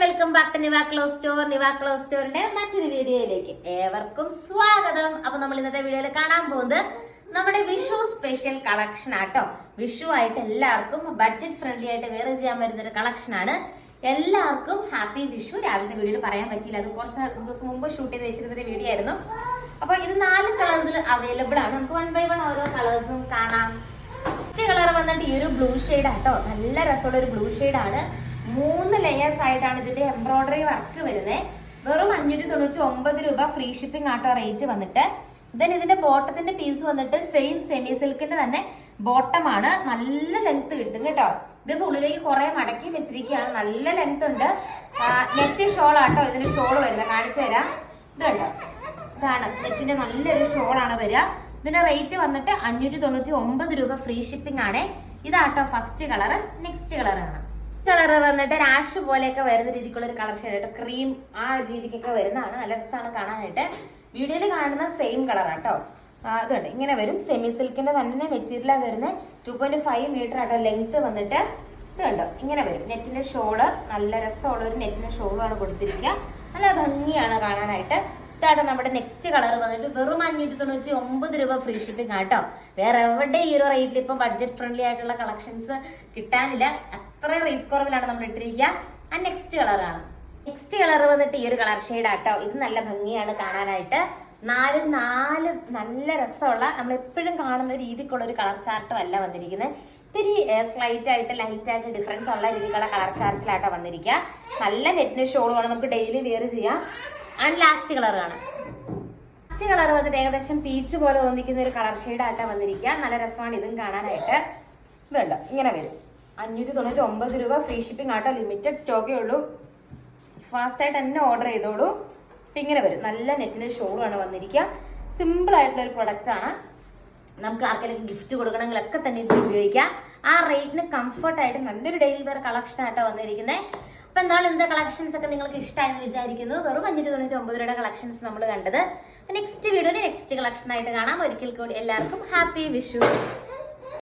Welcome back to Niva clothes store Niva clothes സ്റ്റോറിന്റെ മറ്റൊരു വീഡിയോയിലേക്ക് ഏവർക്കും സ്വാഗതം. അപ്പൊ നമ്മൾ ഇന്നത്തെ വീഡിയോയിൽ കാണാൻ പോകുന്നത് നമ്മുടെ വിഷു സ്പെഷ്യൽ കളക്ഷൻ ആട്ടോ. വിഷു ആയിട്ട് എല്ലാവർക്കും ബഡ്ജറ്റ് ഫ്രണ്ട്ലി ആയിട്ട് വേറെ ചെയ്യാൻ പറ്റുന്ന ഒരു കളക്ഷൻ ആണ്. എല്ലാവർക്കും ഹാപ്പി വിഷു. രാവിലത്തെ വീഡിയോയിൽ പറയാൻ പറ്റിയില്ല. അത് കുറച്ച് ദിവസം മുമ്പ് ഷൂട്ട് ചെയ്ത് വെച്ചിരുന്ന ഒരു വീഡിയോ ആയിരുന്നു. അപ്പൊ ഇത് നാല് കളേഴ്സിൽ അവൈലബിൾ ആണ്. നമുക്ക് വൺ ബൈ വൺ ഓരോ കളേഴ്സും കാണാം. ഫസ്റ്റ് കളർ വന്നിട്ട് ഈ ഒരു ബ്ലൂ ഷെയ്ഡ് ആട്ടോ. നല്ല രസമുള്ള ഒരു ബ്ലൂ ഷെയ്ഡ് ആണ്. മൂന്ന് ലെയേഴ്സ് ആയിട്ടാണ് ഇതിന്റെ എംബ്രോയിഡറി വർക്ക് വരുന്നത് വെറും അഞ്ഞൂറ്റി തൊണ്ണൂറ്റി ഒമ്പത് രൂപ ഫ്രീ ഷിപ്പിംഗ് ആട്ടോ റേറ്റ് വന്നിട്ട്. ദെൻ ഇതിന്റെ ബോട്ടത്തിന്റെ പീസ് വന്നിട്ട് സെയിം സെമി സിൽക്കിന്റെ തന്നെ ബോട്ടമാണ് നല്ല ലെങ്ത് കിട്ടും കേട്ടോ. ഇത് ഉള്ളിലേക്ക് കുറെ മടക്കി വെച്ചിരിക്കുകയാണ്. നല്ല ലെങ്ത് ഉണ്ട്. നെറ്റ് ഷോൾ ആട്ടോ ഇതിന് ഷോൾ വരുന്നത് കാണിച്ചു തരാം. ഇത് കണ്ടോ ഇതാണ്. നെറ്റിന്റെ നല്ലൊരു ഷോളാണ് വരിക. ഇതിന്റെ റേറ്റ് വന്നിട്ട് അഞ്ഞൂറ്റി തൊണ്ണൂറ്റി ഒമ്പത് രൂപ ഫ്രീ ഷിപ്പിംഗ് ആണ്. ഇതാട്ടോ ഫസ്റ്റ് കളർ നെക്സ്റ്റ് കളർ ആണ്. കളർ വന്നിട്ട് രാഷ് പോലെയൊക്കെ വരുന്ന രീതിക്കുള്ള ഒരു കളർ ഷെയ്ഡ് കേട്ടോ ക്രീം ആ രീതിക്കൊക്കെ വരുന്നതാണ്. നല്ല രസമാണ് കാണാനായിട്ട്. വീഡിയോയിൽ കാണുന്ന സെയിം കളർ കേട്ടോ ഇതുണ്ട് ഇങ്ങനെ വരും. സെമി സിൽക്കിന്റെ തന്നെ മെറ്റീരിയലാണ് വരുന്നത്. ടു പോയിന്റ് ഫൈവ് മീറ്റർ ആട്ടോ ലെങ്ത് വന്നിട്ട്. ഇത് കണ്ടോ? ഇങ്ങനെ വരും. നെറ്റിന്റെ ഷോൾ നല്ല രസമുള്ള ഒരു നെറ്റിന്റെ ഷോളാണ് കൊടുത്തിരിക്കുക. നല്ല ഭംഗിയാണ് കാണാനായിട്ട്. ഇതാണ് നമ്മുടെ നെക്സ്റ്റ് കളർ വന്നിട്ട് വെറും അഞ്ഞൂറ്റി തൊണ്ണൂറ്റി ഒമ്പത് രൂപ ഫ്രീ ഷിപ്പിംഗ് ആട്ടോ. വേറെ എവിടെ ഈ ഒരു റേറ്റിൽ ഇപ്പം ബഡ്ജറ്റ് ഫ്രണ്ട്ലി ആയിട്ടുള്ള കളക്ഷൻസ് കിട്ടാനില്ല. അത്രയും റേറ്റ് കുറവിലാണ് നമ്മൾ ഇട്ടിരിക്കുക. ആ നെക്സ്റ്റ് കളറാണ് നെക്സ്റ്റ് കളർ വന്നിട്ട് ഈ ഒരു കളർ ഷെയ്ഡ് ആട്ടോ. ഇത് നല്ല ഭംഗിയാണ് കാണാനായിട്ട്. നാല് നാല് നല്ല രസമുള്ള നമ്മൾ എപ്പോഴും കാണുന്ന രീതിക്കുള്ള ഒരു കളർ ചാർട്ടും അല്ല വന്നിരിക്കുന്നത്. ഇത്തിരി സ്ലൈറ്റ് ആയിട്ട് ലൈറ്റ് ആയിട്ട് ഡിഫറൻസ് ഉള്ള രീതിക്കുള്ള കളർ ചാർട്ടിലാട്ടോ വന്നിരിക്കുക. നല്ല നെറ്റിന് ഷോളുമാണ് നമുക്ക് ഡെയിലി വെയർ ചെയ്യാം. ആൻഡ് ലാസ്റ്റ് കളർ ആണ്. ലാസ്റ്റ് കളർ വന്നിട്ട് ഏകദേശം പീച്ച് പോലെ തോന്നിക്കുന്ന ഒരു കളർ ഷെയ്ഡായിട്ടാ വന്നിരിക്കുക. നല്ല രസമാണ് ഇതും കാണാനായിട്ട്. ഇതുണ്ട്? ഇങ്ങനെ വരും. അഞ്ഞൂറ്റി തൊണ്ണൂറ്റി ഒമ്പത് രൂപ ഫ്രീ ഷിപ്പിംഗ് ആട്ടോ. ലിമിറ്റഡ് സ്റ്റോക്കേ ഉള്ളൂ. ഫാസ്റ്റ് ആയിട്ട് തന്നെ ഓർഡർ ചെയ്തോളൂ. അപ്പം ഇങ്ങനെ വരും. നല്ല നെറ്റിന്റെ ആണ് വന്നിരിക്കുക. സിമ്പിൾ ആയിട്ടുള്ള ഒരു പ്രൊഡക്റ്റ് ആണ്. നമുക്ക് ആർക്കെങ്കിലും ഗിഫ്റ്റ് കൊടുക്കണമെങ്കിലൊക്കെ തന്നെ ഇത് ഉപയോഗിക്കാം. ആ റേറ്റിന് കംഫർട്ടായിട്ട് നല്ലൊരു ഡെയിലി വെയർ കളക്ഷൻ ആയിട്ടാണ് വന്നിരിക്കുന്നത്. അപ്പം എന്താണ് എന്താ കളക്ഷൻസ് ഒക്കെ നിങ്ങൾക്ക് ഇഷ്ടമായെന്ന് വിചാരിക്കുന്നു. വെറും അഞ്ഞൂറ്റി തൊണ്ണൂറ്റി ഒമ്പത് രൂപയുടെ കളക്ഷൻസ് നമ്മൾ കണ്ടത്. നെക്സ്റ്റ് വീഡിയോയിൽ നെക്സ്റ്റ് കളക്ഷൻ ആയിട്ട് കാണാം. ഒരിക്കൽ കൂടി എല്ലാവർക്കും ഹാപ്പി വിഷു.